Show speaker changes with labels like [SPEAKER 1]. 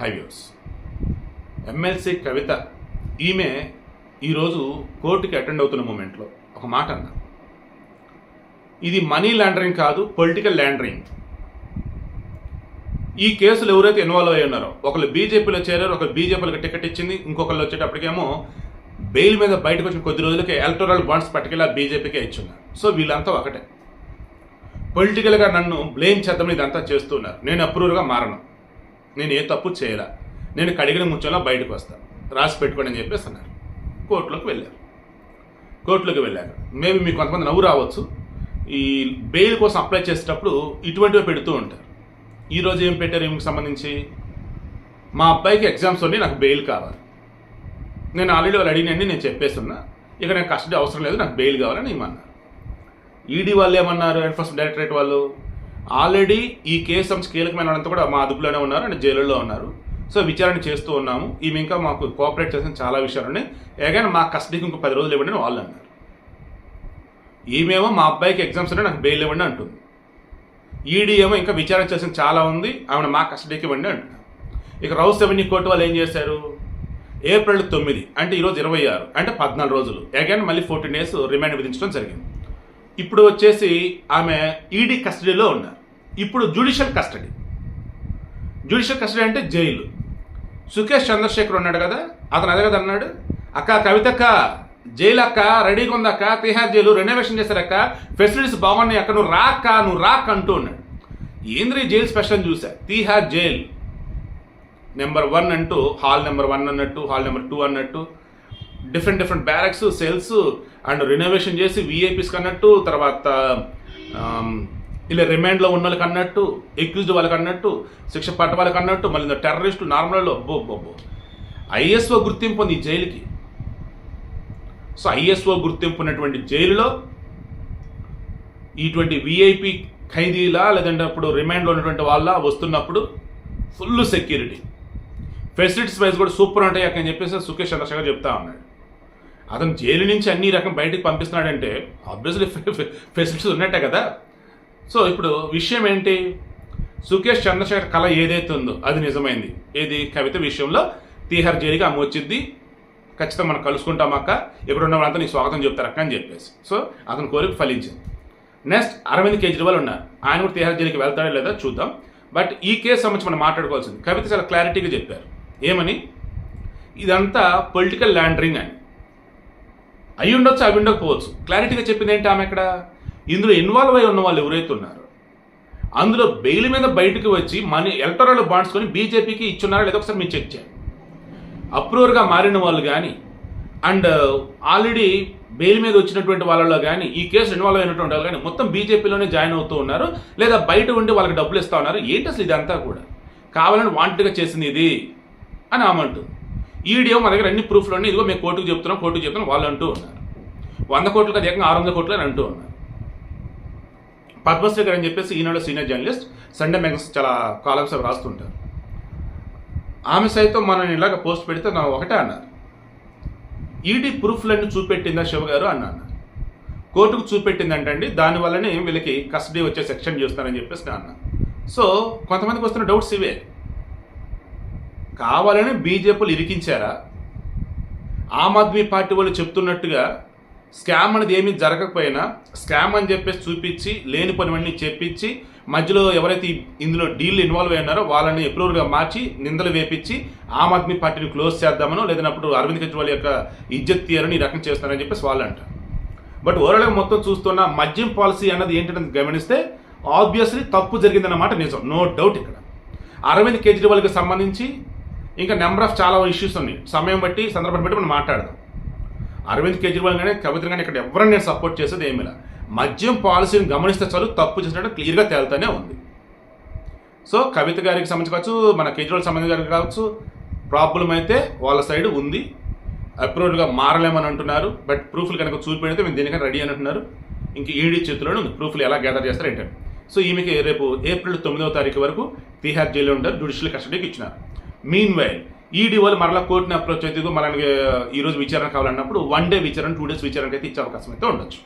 [SPEAKER 1] హైవ్యూస్ MLC కవిత ఈమె ఈరోజు కోర్టుకి అటెండ్ అవుతున్న మూమెంట్లో. ఒక మాట అన్నా. ఇది మనీ లాండరింగ్ కాదు పొలిటికల్ లాండరింగ్. ఈ కేసులు ఎవరైతే ఇన్వాల్వ్ అయి ఉన్నారో ఒకళ్ళు బీజేపీలో చేరారు ఒకరు బీజేపీలకు టికెట్ ఇచ్చింది ఇంకొకళ్ళు వచ్చేటప్పటికేమో బెయిల్ మీద బయటకు వచ్చిన కొద్ది రోజులకి ఎలక్టోరల్ బాండ్స్ పట్టుకెళ్ళి బీజేపీకే ఇచ్చున్నారు సో వీళ్ళంతా ఒకటే. పొలిటికల్గా నన్ను బ్లేమ్ చేద్దామని ఇదంతా చేస్తున్నారు నేను అప్రూవ్గా మారను. నేను ఏ తప్పు చేయరా నేను కడిగిన ముచ్చంలో బయటకు వస్తాను రాసి పెట్టుకోండి అని చెప్పేసి అన్నారు. కోర్టులోకి వెళ్ళారు. కోర్టులోకి వెళ్ళారు. మేబీ మీకు కొంతమంది నవ్వు రావచ్చు. ఈ బెయిల్ కోసం అప్లై చేసేటప్పుడు ఇటువంటివి పెడుతూ ఉంటారు. ఈరోజు ఏం పెట్టారు? ఏమికి సంబంధించి? మా అబ్బాయికి ఎగ్జామ్స్ ఉండి నాకు బెయిల్ కావాలి. నేను ఆల్రెడీ వాళ్ళు అడిగినండి నేను చెప్పేస్తున్నా. ఇక నాకు కస్టడీ అవసరం లేదు నాకు బెయిల్ కావాలని ఏమన్నారు? ఈడీ వాళ్ళు ఏమన్నారు? ఎన్ఫోర్స్మెంట్ డైరెక్టరేట్ వాళ్ళు? ఆల్రెడీ ఈ కేసు సంస్థ కీలకమైన వాళ్ళంతా కూడా మా అదుపులోనే ఉన్నారు అండ్ జైలులో ఉన్నారు. సో విచారణ చేస్తూ ఉన్నాము. ఈమె ఇంకా మాకు కోఆపరేట్ చేసిన చాలా విషయాలు ఉన్నాయి. ఎగైన్ మా కస్టడీకి ఇంకో పది రోజులు ఇవ్వండి అని వాళ్ళు అన్నారు. ఈమెమో మా అబ్బాయికి ఎగ్జామ్స్ ఉన్నాయి నాకు బెయిల్ ఇవ్వండి అంటుంది. ఈడీ ఏమో ఇంకా విచారణ చేసిన చాలా ఉంది ఆమెను మా కస్టడీకి ఇవ్వండి అంటున్నారు ఇక రౌస్ అవెన్యూ కోర్టు వాళ్ళు ఏం చేశారు? ఏప్రిల్ తొమ్మిది అంటే ఈరోజు ఇరవై ఆరు అంటే పద్నాలుగు రోజులు. అగైన్ మళ్ళీ ఫోర్టీన్ డేస్ రిమాండ్ విధించడం జరిగింది. ఇప్పుడు వచ్చేసి ఆమె ఈడీ కస్టడీలో ఉన్నారు. ఇప్పుడు జ్యుడిషియల్ కస్టడీ జ్యుడిషియల్ కస్టడీ అంటే జైలు. సుకేష్ చంద్రశేఖర్ ఉన్నాడు కదా అతను అదే కదా అన్నాడు? అక్క కవితక్క జైలు అక్క రెడీగా ఉందక్క తిహార్ జైలు రెనోవేషన్ చేశారక్క ఫెసిలిటీస్ బాగున్నాయి అక్క నువ్వు రాక్క నువ్వు రాక్ అంటూ ఉన్నాడు. ఏంద్రీ జైలు స్పెషల్ అని చూసా తీహార్ జైల్. నెంబర్ వన్ అంటూ హాల్ నెంబర్ వన్ అన్నట్టు హాల్ నెంబర్ టూ అన్నట్టు different different barracks cells and renovation చేసి విఐపీస్కి అన్నట్టు తర్వాత ఇలా రిమాండ్లో ఉన్న వాళ్ళకి అన్నట్టు ఎక్యూజ్డ్ వాళ్ళకి అన్నట్టు శిక్ష పట్ట వాళ్ళకి అన్నట్టు మళ్ళీ టెర్రరిస్టు నార్మల్ అబ్బో అబ్బో ఐఎస్ఓ గుర్తింపు ఉంది ఈ జైలుకి. సో ఐఎస్ఓ గుర్తింపు ఉన్నటువంటి జైలులో ఇటువంటి విఐపి ఖైదీలా లేదంటే అప్పుడు రిమాండ్లో ఉన్నటువంటి వాళ్ళ వస్తున్నప్పుడు ఫుల్ సెక్యూరిటీ ఫెసిలిటీస్ వైజ్ కూడా సూపర్ ఉంటాయి అక్కడ అని చెప్పేసి సుఖేష్ చంద్రశేఖర్ చెప్తా ఉన్నాడు. అతను జైలు నుంచి అన్ని రకం బయటికి పంపిస్తున్నాడంటే ఆబ్వియస్లీ ఫెసిలిటీస్ ఉన్నట్టే కదా? సో ఇప్పుడు విషయం ఏంటి? సుఖేష్ చంద్రశేఖర్ కళ ఏదైతే ఉందో అది నిజమైంది. ఏది? కవిత విషయంలో తీహార్ జైలుకి ఆమె వచ్చింది. ఖచ్చితంగా మనం కలుసుకుంటాం అక్క. ఇక్కడ ఉన్న వాళ్ళంతా నీకు స్వాగతం చెప్తారు అక్క అని చెప్పేసి. సో అతని కోరిక ఫలించింది. నెక్స్ట్ అరవింద్ కేజ్రీవాల్ ఉన్నారు. ఆయన కూడా తీహార్ జైలుకి వెళ్తాడో లేదో చూద్దాం. బట్ ఈ కేసు సంబంధించి మనం మాట్లాడుకోవాల్సింది. కవిత చాలా క్లారిటీగా చెప్పారు. ఏమని? ఇదంతా పొలిటికల్ ల్యాండరింగ్ అని. అయి ఉండొచ్చు అవి ఉండకపోవచ్చు. క్లారిటీగా చెప్పింది ఏంటి ఆమె ఇక్కడ ఇందులో ఇన్వాల్వ్ అయి ఉన్న వాళ్ళు ఎవరైతే ఉన్నారు అందులో బెయిల్ మీద బయటకు వచ్చి మనీ ఎలక్టోరల్ బాండ్స్ కొని బీజేపీకి ఇచ్చున్నారా లేదో ఒకసారి మీరు చెక్ చేయండి. అప్రూవర్గా మారిన వాళ్ళు కానీ అండ్ ఆల్రెడీ బెయిల్ మీద వచ్చినటువంటి వాళ్ళలో కానీ ఈ కేసు ఇన్వాల్వ్ అయినటువంటి వాళ్ళు కానీ మొత్తం బీజేపీలోనే జాయిన్ అవుతూ ఉన్నారు లేదా బయట ఉండి వాళ్ళకి డబ్బులు ఇస్తూ ఉన్నారు. ఏంటి అసలు ఇదంతా కూడా? కావాలని వాంటెడ్గా చేసింది ఇది. అని ఆమె అంటుంది ఈడియో మా దగ్గర అన్ని ప్రూఫ్లు ఉన్నాయి ఇదిగో మేము కోర్టుకు చెప్తున్నాం కోర్టుకు చెప్తున్నాం వాళ్ళు అంటూ ఉన్నారు. వంద కోట్లు కదా ఆరు వందల కోట్లు అని అంటూ ఉన్నారు. పద్మశ్రీ గారు అని చెప్పేసి Eenadu senior journalist Sunday magazines చాలా కాలమ్స్ అవి రాస్తుంటారు. ఆమె సైతం మనం ఇలాగ పోస్ట్ పెడితే నా ఒకటే అన్నారు. ఈడీ ప్రూఫ్లన్నీ చూపెట్టిందా శివ గారు అని అన్నారు. కోర్టుకు చూపెట్టిందంటండి దానివల్లనే వీళ్ళకి కస్టడీ వచ్చే సెక్షన్ చేస్తారని చెప్పేసి నా అన్నా సో కొంతమందికి వస్తున్న డౌట్స్ ఇవే. కావాలని బీజేపీలు ఇరికించారా? ఆమ్ ఆద్మీ పార్టీ వాళ్ళు చెప్తున్నట్టుగా స్కామ్ అనేది ఏమీ జరగకపోయినా స్కామ్ అని చెప్పేసి చూపించి లేని పనివన్నీ చెప్పించి మధ్యలో ఎవరైతే ఇందులో డీల్ ఇన్వాల్వ్ అయి ఉన్నారో వాళ్ళని ఎప్రూవర్గా మార్చి నిందలు వేపించి ఆమ్ ఆద్మీ పార్టీని క్లోజ్ చేద్దామనో లేదన్నప్పుడు అరవింద్ కేజ్రీవాల్ యొక్క ఇజ్జత్ తీయాలని ఈ రకం చేస్తారని చెప్పేసి వాళ్ళు అంటారు బట్ ఓవరాల్గా మొత్తం చూస్తున్న మద్యం పాలసీ అన్నది ఏంటనేది గమనిస్తే ఆబ్వియస్లీ తప్పు జరిగిందన్నమాట నిజం. నో డౌట్ ఇక్కడ. అరవింద్ కేజ్రీవాల్కి సంబంధించి ఇంకా నెంబర్ ఆఫ్ చాలా ఇష్యూస్ ఉన్నాయి. సమయం బట్టి సందర్భం బట్టి మనం మాట్లాడదాం. అరవింద్ కేజ్రీవాల్ కానీ కవిత కానీ ఇక్కడ ఎవరైనా నేను సపోర్ట్ చేసేది ఏమీ లేదు. మద్యం పాలసీని గమనిస్తే చాలు తప్పు చేసినట్టు క్లియర్గా తేలుతూనే ఉంది. సో కవిత గారికి సంబంధించి కావచ్చు మన కేజ్రీవాల్ సంబంధించి గారికి కావచ్చు ప్రాబ్లం అయితే వాళ్ళ సైడ్ ఉంది. అప్రూవల్గా మారలేమని అంటున్నారు. బట్ ప్రూఫ్లు కనుక చూపెడితే మేము దీనికన్నా రెడీ అని అంటున్నారు. ఇంక ఈడీ చేతిలోనే ఉంది. ప్రూఫ్లు ఎలా గ్యాదర్ చేస్తారు ఏంటంటే సో ఈమెకి రేపు ఏప్రిల్ తొమ్మిదవ తారీఖు వరకు తిహార్ జైల్లో ఉంటారు. జ్యుడిషియల్ కస్టడీకి ఇచ్చినారు. మీన్ వైల్ ఈడీ వాళ్ళు మరలా కోర్టుని అప్రోచ్ అయితే మనకి ఈ రోజు విచారణ కావాలన్నప్పుడు వన్ డే విచారణ టూ డేస్ విచారణకి అయితే ఇచ్చే అవకాశం అయితే ఉండొచ్చు.